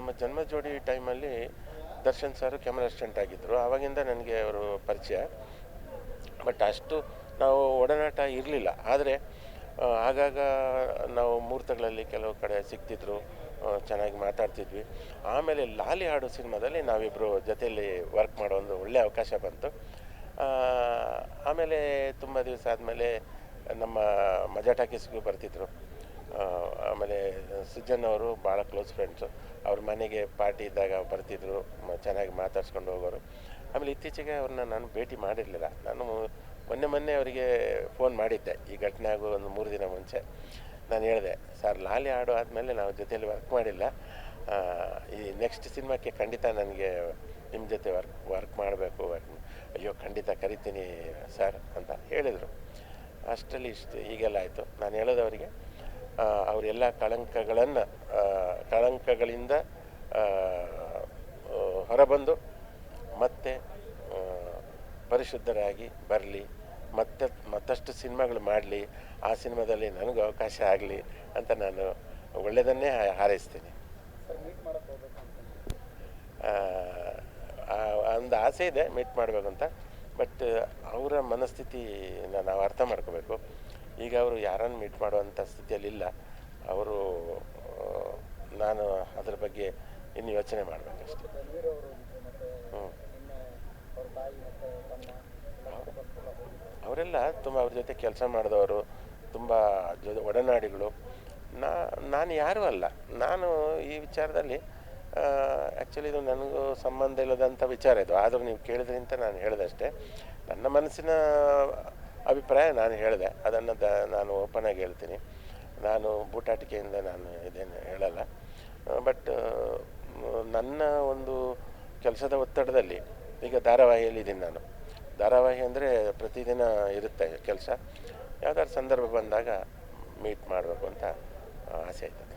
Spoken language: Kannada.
ನಮ್ಮ ಜನ್ಮ ಜೋಡಿ ಟೈಮಲ್ಲಿ ದರ್ಶನ್ ಸರ್ ಕ್ಯಾಮ್ರಾ ಅಸಿಸ್ಟೆಂಟ್ ಆಗಿದ್ದರು ಆವಾಗಿಂದ ನನಗೆ ಅವರು ಪರಿಚಯ. ಬಟ್ ಅಷ್ಟು ನಾವು ಒಡನಾಟ ಇರಲಿಲ್ಲ. ಆದರೆ ಆಗಾಗ ನಾವು ಮುಹೂರ್ತಗಳಲ್ಲಿ ಕೆಲವು ಕಡೆ ಸಿಗ್ತಿದ್ರು ಚೆನ್ನಾಗಿ ಮಾತಾಡ್ತಿದ್ವಿ. ಆಮೇಲೆ ಲಾಲಿ ಹಾಡು ಸಿನಿಮಾದಲ್ಲಿ ನಾವಿಬ್ಬರು ಜೊತೆಯಲ್ಲಿ ವರ್ಕ್ ಮಾಡೋ ಒಂದು ಒಳ್ಳೆಯ ಅವಕಾಶ ಬಂತು. ಆಮೇಲೆ ತುಂಬ ದಿವಸ ಆದಮೇಲೆ ನಮ್ಮ ಮಜಾ ಟಾಕೀಸ್ಗೂ ಬರ್ತಿದ್ರು. ಆಮೇಲೆ ಸುಜನ್ ಅವರು ಭಾಳ ಕ್ಲೋಸ್ ಫ್ರೆಂಡ್ಸು ಅವ್ರ ಮನೆಗೆ ಪಾರ್ಟಿ ಇದ್ದಾಗ ಬರ್ತಿದ್ರು, ಮ- ಚೆನ್ನಾಗಿ ಮಾತಾಡ್ಸ್ಕೊಂಡು ಹೋಗೋರು. ಆಮೇಲೆ ಇತ್ತೀಚೆಗೆ ಅವ್ರನ್ನ ನಾನು ಭೇಟಿ ಮಾಡಿರಲಿಲ್ಲ. ನಾನು ಮೊನ್ನೆ ಮೊನ್ನೆ ಅವರಿಗೆ ಫೋನ್ ಮಾಡಿದ್ದೆ. ಈ ಘಟನೆ ಆಗೋ ಒಂದು ಮೂರು ದಿನ ಮುಂಚೆ. ನಾನು ಹೇಳಿದೆ, ಸರ್, ಲಾಲಿ ಹಾಡು ಆದಮೇಲೆ ನಾವು ಜೊತೆಯಲ್ಲಿ ವರ್ಕ್ ಮಾಡಿಲ್ಲ. ಈ ನೆಕ್ಸ್ಟ್ ಸಿನಿಮಾಕ್ಕೆ ಖಂಡಿತ ನನಗೆ ನಿಮ್ಮ ಜೊತೆ ವರ್ಕ್ ವರ್ಕ್ ಮಾಡಬೇಕು. ಅಯ್ಯೋ, ಖಂಡಿತ ಕರಿತೀನಿ, ಸರ್, ಅಂತ ಹೇಳಿದರು. ಅಷ್ಟರಲ್ಲಿ ಇಷ್ಟು ಹೀಗೆಲ್ಲ ಆಯಿತು. ನಾನು ಹೇಳೋದವರಿಗೆ ಅವರೆಲ್ಲ ಕಳಂಕಗಳನ್ನು ಕಳಂಕಗಳಿಂದ ಹೊರಬಂದು ಮತ್ತೆ ಪರಿಶುದ್ಧರಾಗಿ ಬರಲಿ, ಮತ್ತೆ, ಮತ್ತಷ್ಟು ಸಿನಿಮಾಗಳು ಮಾಡಲಿ, ಆ ಸಿನಿಮಾದಲ್ಲಿ ನನಗೂ ಅವಕಾಶ ಆಗಲಿ ಅಂತ ನಾನು ಒಳ್ಳೆಯದನ್ನೇ ಹಾರೈಸ್ತೇನೆ. ಒಂದು ಆಸೆ ಇದೆ ಮೀಟ್ ಮಾಡಬೇಕಂತ, ಬಟ್ ಅವರ ಮನಸ್ಥಿತಿನ ನಾವು ಅರ್ಥ ಮಾಡ್ಕೋಬೇಕು. ಈಗ ಅವರು ಯಾರನ್ನು ಮೀಟ್ ಮಾಡುವಂಥ ಸ್ಥಿತಿಯಲ್ಲಿಲ್ಲ. ಅವರು ನಾನು ಅದರ ಬಗ್ಗೆ ಇನ್ನು ಯೋಚನೆ ಮಾಡಬೇಕಷ್ಟೆ. ಹ್ಞೂ ಅವರೆಲ್ಲ ತುಂಬ ಅವ್ರ ಜೊತೆ ಕೆಲಸ ಮಾಡಿದವರು, ತುಂಬ ಜೊ, ಒಡನಾಡಿಗಳು. ನಾ, ನಾನು ಯಾರೂ ಅಲ್ಲ. ನಾನು ಈ ವಿಚಾರದಲ್ಲಿ ಆ್ಯಕ್ಚುಲಿ ಇದು ನನಗೂ ಸಂಬಂಧ ಇಲ್ಲದಂಥ ವಿಚಾರ ಇದು. ಆದರೂ ನೀವು ಕೇಳಿದ್ರಿಂತ ನಾನು ಹೇಳಿದಷ್ಟೇ. ನನ್ನ ಮನಸ್ಸಿನ ಅಭಿಪ್ರಾಯ ನಾನು ಹೇಳಿದೆ. ಅದನ್ನು ದ, ನಾನು ಓಪನ್ ಆಗಿ ಹೇಳ್ತೀನಿ. ನಾನು ಬೂಟಾಟಿಕೆಯಿಂದ ನಾನು ಇದೇನು ಹೇಳಲ್ಲ. ಬಟ್ ನನ್ನ ಒಂದು ಕೆಲಸದ ಒತ್ತಡದಲ್ಲಿ ಈಗ ಧಾರಾವಾಹಿಯಲ್ಲಿ ಇದ್ದೀನಿ ನಾನು. ಧಾರಾವಾಹಿ ಅಂದರೆ ಪ್ರತಿದಿನ ಇರುತ್ತೆ ಕೆಲಸ. ಯಾವ್ದಾದ್ರು ಸಂದರ್ಭ ಬಂದಾಗ ಮೀಟ್ ಮಾಡಬೇಕು ಅಂತ ಆಸೆ ಆಯ್ತದೆ.